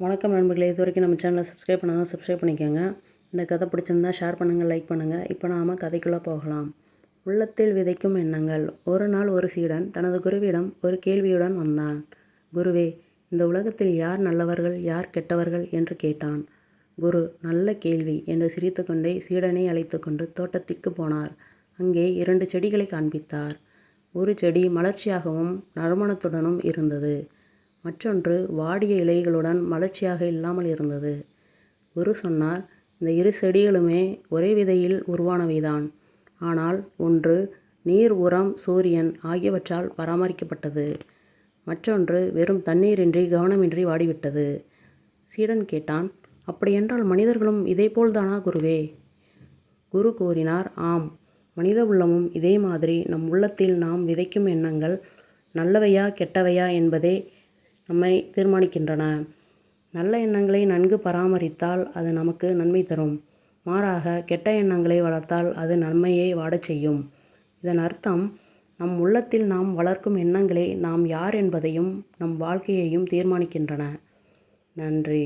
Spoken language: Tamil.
வணக்கம் நண்பர்களே இது வரைக்கும் நம்ம சேனலை சப்ஸ்கிரைப் பண்ணால் சப்ஸ்கிரைப் பண்ணிக்கோங்க. இந்த கதை பிடிச்சிருந்தா ஷேர் பண்ணுங்கள் லைக் பண்ணுங்கள் இப்போ நாம் கதைக்குள்ளே போகலாம். உள்ளத்தில் விதைக்கும் எண்ணங்கள். ஒரு நாள் ஒரு சீடன் தனது குருவிடம் ஒரு கேள்வியுடன் வந்தான். குருவே இந்த உலகத்தில் யார் நல்லவர்கள் யார் கெட்டவர்கள் என்று கேட்டான். குரு நல்ல கேள்வி என்று சிரித்துக்கொண்டே சீடனை அழைத்து கொண்டு தோட்டத்திற்கு போனார். அங்கே இரண்டு செடிகளை காண்பித்தார். ஒரு செடி மலர்ச்சியாகவும் நறுமணத்துடனும் இருந்தது. மற்றொன்று வாடிய இலைகளுடன் மலர்ச்சியாக இல்லாமல் இருந்தது. குரு சொன்னார் இந்த இரு செடிகளுமே ஒரே விதையில் உருவானவைதான். ஆனால் ஒன்று நீர் உரம் சூரியன் ஆகியவற்றால் பராமரிக்கப்பட்டது. மற்றொன்று வெறும் தண்ணீரின்றி கவனமின்றி வாடிவிட்டது. சீடன் கேட்டான் அப்படியென்றால் மனிதர்களும் இதேபோல்தானா குருவே? குரு கூறினார் ஆம் மனித உள்ளமும் இதே மாதிரி நம் உள்ளத்தில் நாம் விதைக்கும் எண்ணங்கள் நல்லவையா கெட்டவையா என்பதே நம்மை தீர்மானிக்கின்றன. நல்ல எண்ணங்களை நன்கு பராமரித்தால் அது நமக்கு நன்மை தரும். மாறாக கெட்ட எண்ணங்களை வளர்த்தால் அது நன்மையை வாடச் செய்யும். இதன் அர்த்தம் நம் உள்ளத்தில் நாம் வளர்க்கும் எண்ணங்களே நாம் யார் என்பதையும் நம் வாழ்க்கையையும் தீர்மானிக்கின்றன. நன்றி.